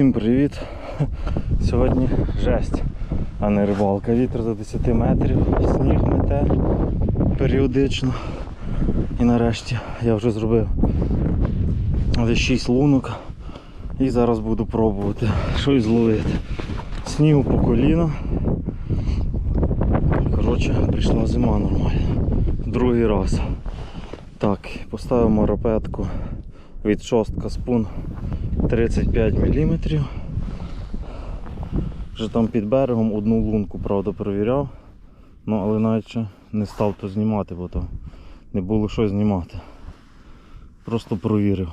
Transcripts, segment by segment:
Всім привіт. Сьогодні жесть, а не рибалка. Вітер до 10 метрів, сніг мете періодично. І нарешті я вже зробив десь 6 лунок і зараз буду пробувати щось зловити. Снігу по коліна. Коротше, прийшла зима нормальна. Другий раз. Так, поставив марапетку від шостка спун 35 мм. Вже там під берегом одну лунку, правда, перевіряв, ну але наче не став то знімати, бо то не було що знімати. Просто провірив.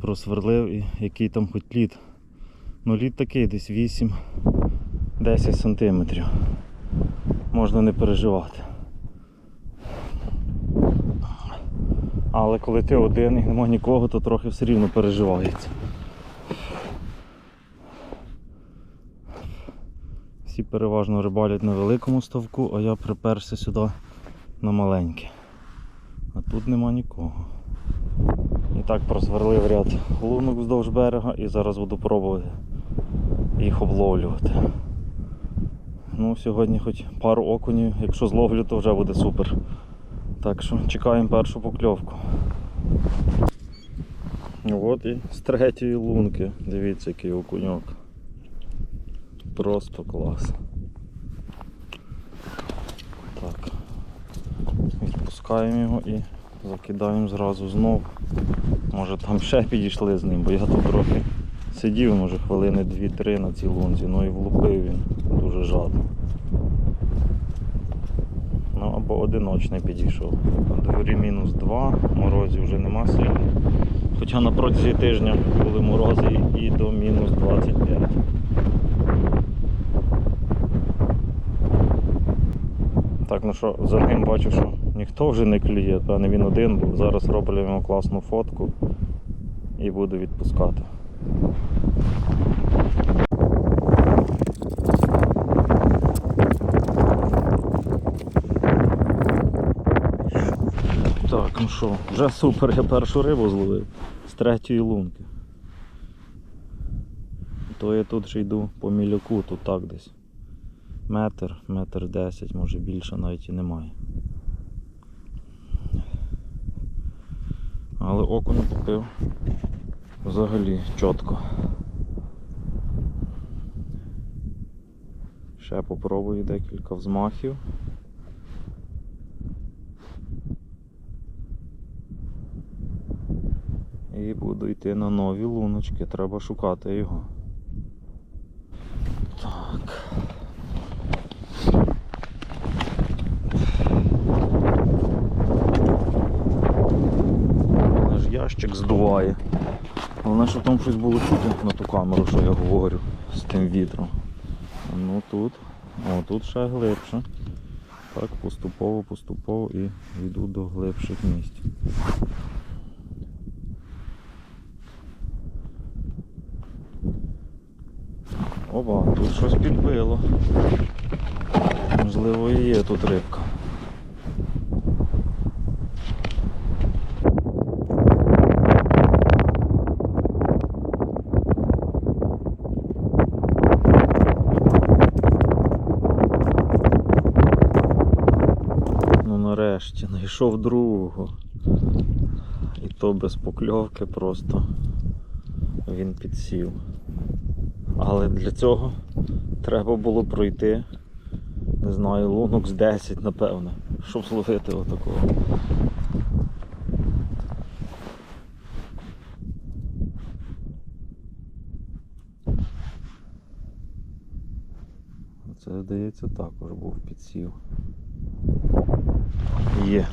Просверлив і який там хоч лід. Ну лід такий десь 8-10 см. Можна не переживати. Але коли ти один і нема нікого, то трохи все рівно переживається. Всі переважно рибалять на великому ставку, а я приперся сюди на маленьке. А тут нема нікого. І так просверлив ряд лунок вздовж берега і зараз буду пробувати їх обловлювати. Ну, сьогодні хоч пару окунів, якщо зловлю, то вже буде супер. Так що чекаємо першу покльовку. От і з третьої лунки. Дивіться, який окуньок. Просто клас. Так. Відпускаємо його і закидаємо зразу знов. Може там ще підійшли з ним, бо я тут трохи сидів, може хвилини 2-3 на цій лунці, ну і влупив він дуже жадно. Або підійшов. На дворі мінус 2, морозів вже нема сильно. Хоча на протязі тижня були морози і до мінус 25. Так, ну що, за ним бачу, що ніхто вже не клює, певне він один був. Зараз роблю йому класну фотку і буду відпускати. Так, ну що, вже супер, я першу рибу зловив з третьої лунки. То я тут ще йду по міляку, тут так десь. Метр, метр десять, може більше навіть і немає. Але око не купив взагалі чітко. Ще попробую декілька взмахів. І буду йти на нові луночки, треба шукати його. Так. Мене ящик здуває. Головне, щоб там щось було чути на ту камеру, що я говорю з тим вітром. Ну тут, о, тут ще глибше. Так, поступово, поступово і йду до глибших місць. Оба, тут щось підбило. Можливо і є тут рибка. Ну нарешті знайшов другого. І то без покльовки просто він підсів. Але для цього треба було пройти, не знаю, лунок з 10, напевне, щоб зловити отакого. Це, здається, також був підсів. Є,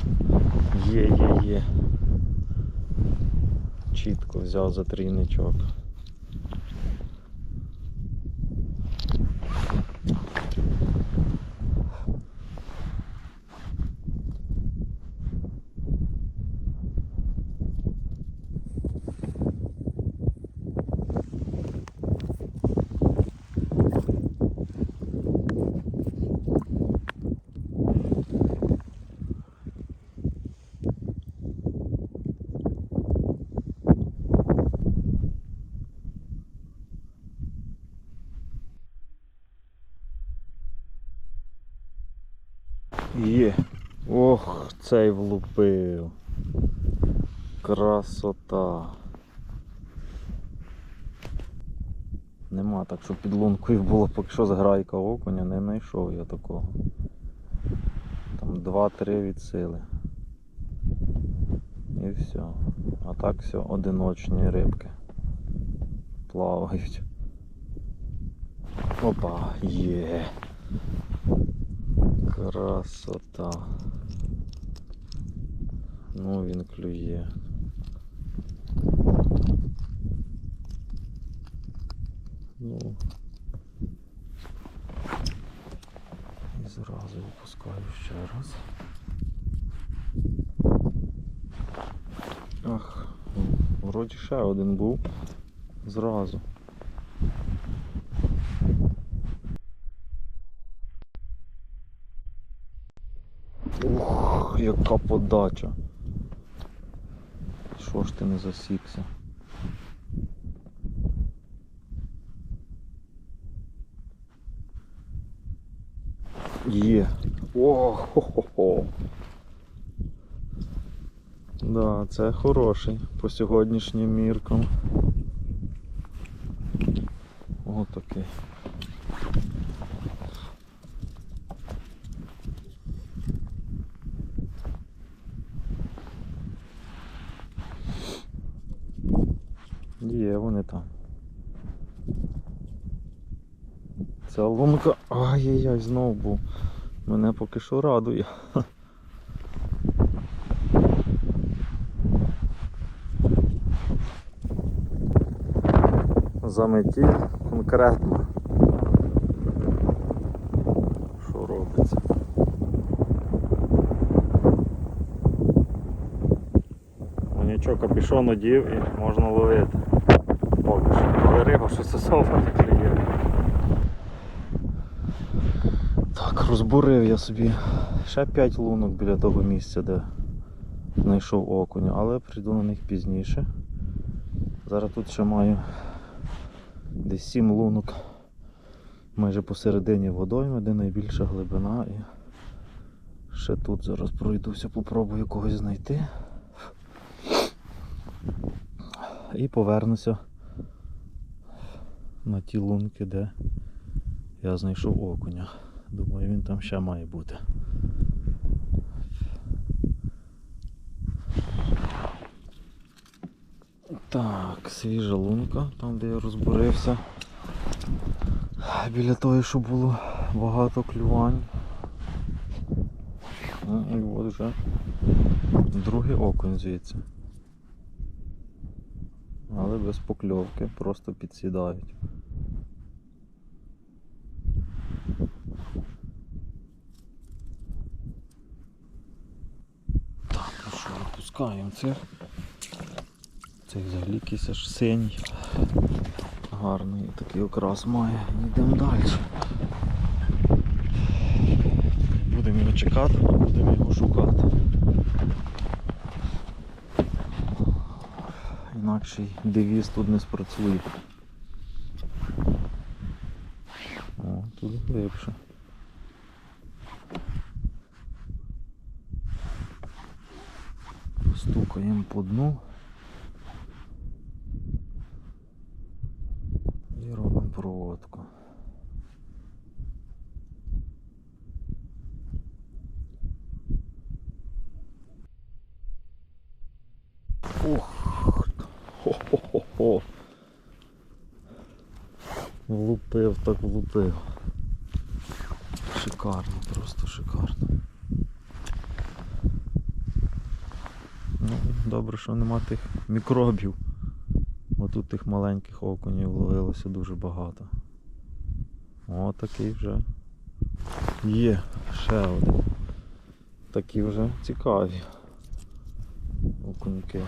є, є, є. Чітко взяв за трійничок. Ох, цей влупив. Красота. Нема так, що під лункою було поки що зграйка окуня, не знайшов я такого. Там 2-3 від сили. І все. А так все одиночні рибки. Плавають. Опа, є. Красота. Ну він клює. Ну. І зразу випускаю ще раз. Ах, вроді ще один був. Зразу. Ух, яка подача. Що ж ти не засікся? Є. О, хо-хо-хо. Да, це хороший по сьогоднішнім міркам. О, такий. Є вони там. Ця лунка. Ай-яй-яй, знову був. Мене поки що радує. Заметіль конкретно. Що робиться? Ну нічого, капюшон одів і можна ловити. Поки що. Але риба щось особо не. Так, розбурив я собі ще 5 лунок біля того місця, де знайшов окуня, але прийду на них пізніше. Зараз тут ще маю десь 7 лунок майже посередині водойми, де найбільша глибина. І ще тут зараз пройдуся, попробую когось знайти. І повернуся на ті лунки, де я знайшов окуня. Думаю, він там ще має бути. Так, свіжа лунка, там де я розборився. Біля того, що було багато клювань. Ну, І от вже другий окунь звідси. Але без покльовки, просто підсідають. Так, ну що, випускаємо цих. Цей взагалі якийсь аж синій. Гарний такий окрас має. Йдемо далі. Будемо його чекати, будемо його шукати. Інакший девіз тут не спрацює. О, тут глибше. Стукаємо по дну. І робимо проводку. Ух, хо-хо-хо-хо. Влупив, так влупив. Шикарно, просто шикарно. Ну, добре, що нема тих мікробів. Бо тут тих маленьких окунів ловилося дуже багато. О, такий вже є ще один. Такі вже цікаві окуньки.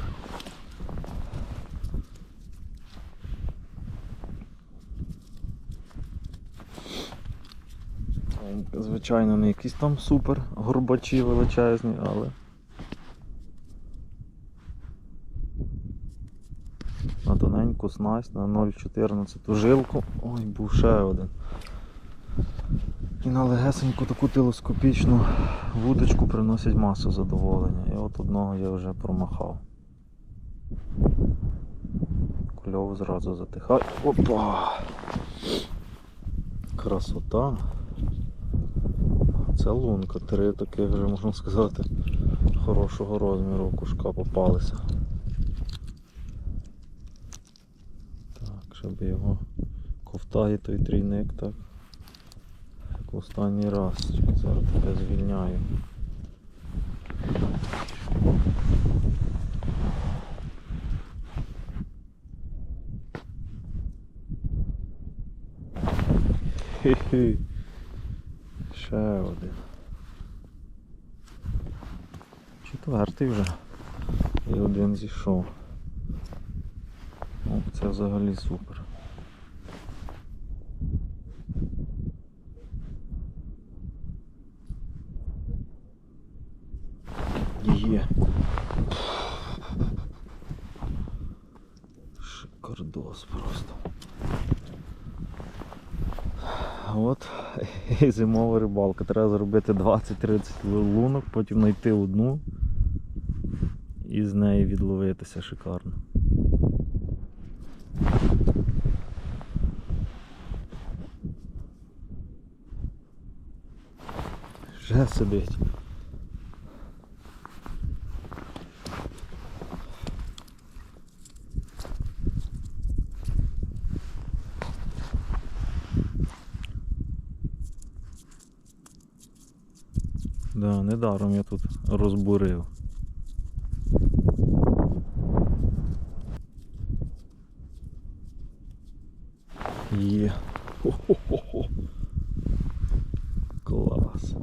Звичайно, не якісь там супер горбачі величезні, але на тоненьку снасть, на 0,14 жилку. Ой, був ще один. І на легесеньку таку телескопічну вудочку приносять масу задоволення. І от одного я вже промахав. Кльово зразу затихає. Опа! Красота. Це лунка, три таких вже можна сказати хорошого розміру кушка попалися. Так, щоб його ковтає той трійник, так. Як останній раз. Зараз тебе звільняю. Хі-хі. Ще один. Четвертий вже. І один зійшов. О, це взагалі супер. Є. Шикардос просто. От і зимова рибалка. Треба зробити 20-30 лунок, потім знайти одну і з неї відловитися шикарно. Вже сидить. Да, недаром я тут розбурив. Є. Хо-хо-хо-хо. Клас.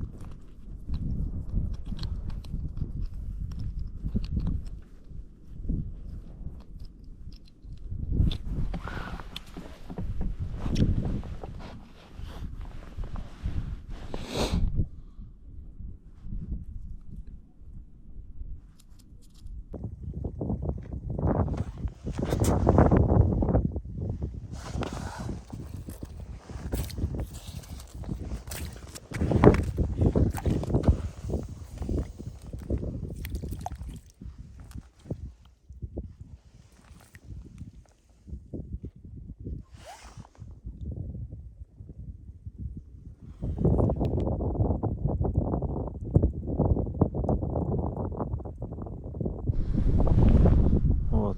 От.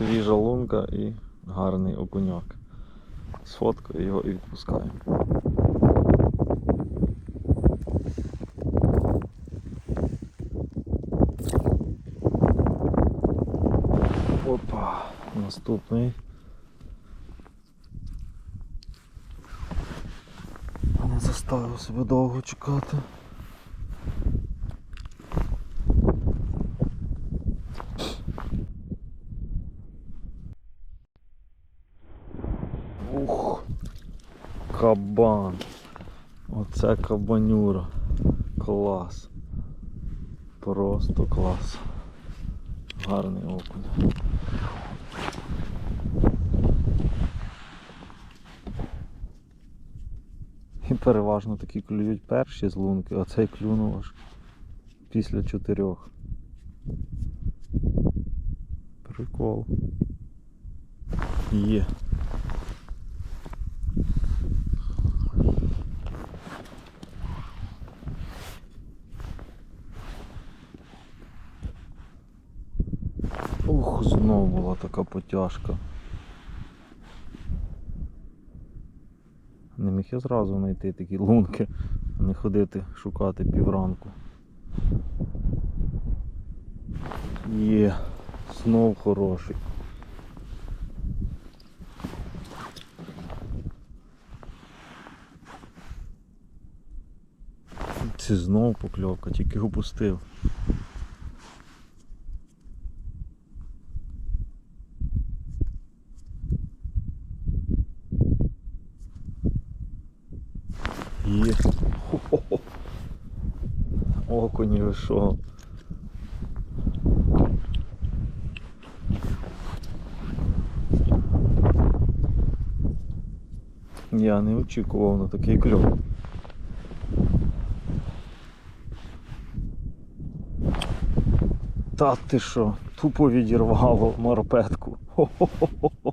Свіжа лунка і гарний окуньок. Сфоткаю його і відпускаю. Опа, наступний. Не заставив себе довго чекати. Ух, кабан. Оце кабанюра. Клас. Просто клас. Гарний окунь. І переважно такі клюють перші з лунки, а цей клюнув аж після чотирьох. Прикол. Є. Ух, знов була така потяжка. Не міг я зразу знайти такі лунки, а не ходити шукати півранку. Є, знов хороший. Це знов покльовка, тільки опустив. хорошо. Я не очікував на такий кльов. Та ти що, тупо відірвало морпетку. Хо -хо -хо -хо.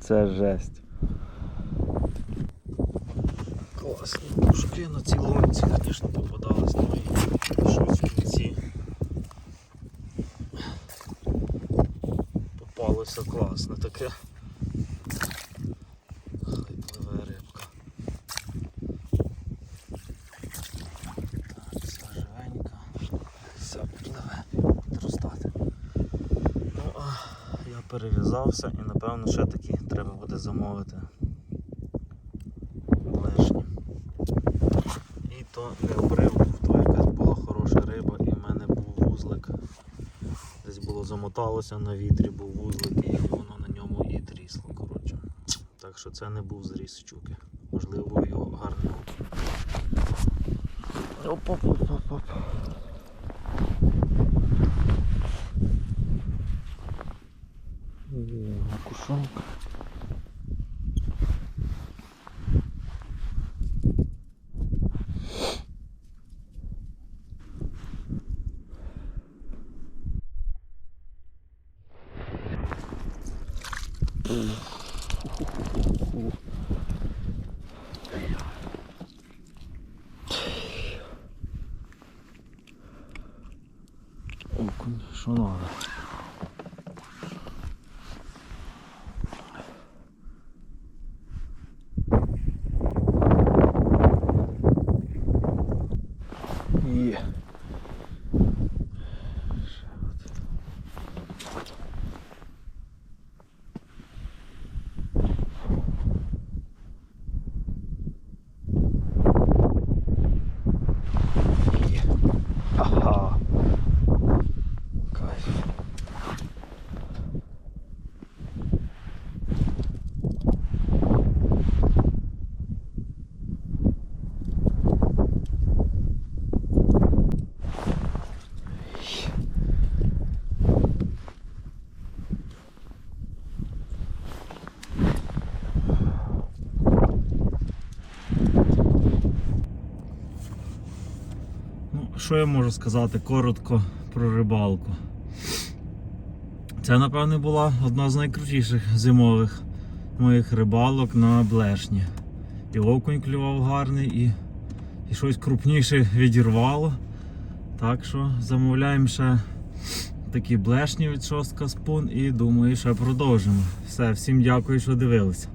Це жесть. Класні пушки на цій лунці, звісно, попадались нові. Кінці. Попалося класне таке. Хай рибка. Так, це живенька. Все, пливе, буде ростати. Ну, а я перев'язався і напевно ще таки треба буде замовити. Лешні. І то не обрив, то якась була хороша риба і в мене був вузлик. Замоталося на вітрі, був вузлик і воно на ньому і трісло. Коротше. Так що це не був зріз щуки. Можливо, його гарний. Оп-оп-оп-оп-оп. Макушонка. Окунь, що надо? Є. Ще от. Є. Ага. Кайф. Ну, що я можу сказати коротко про рибалку? Це, напевне, була одна з найкрутіших зимових моїх рибалок на блешні. І окунь клював гарний, і, і щось крупніше відірвало. Так що замовляємо ще такі блешні від шостка спун і думаю, ще продовжимо. Все, всім дякую, що дивилися.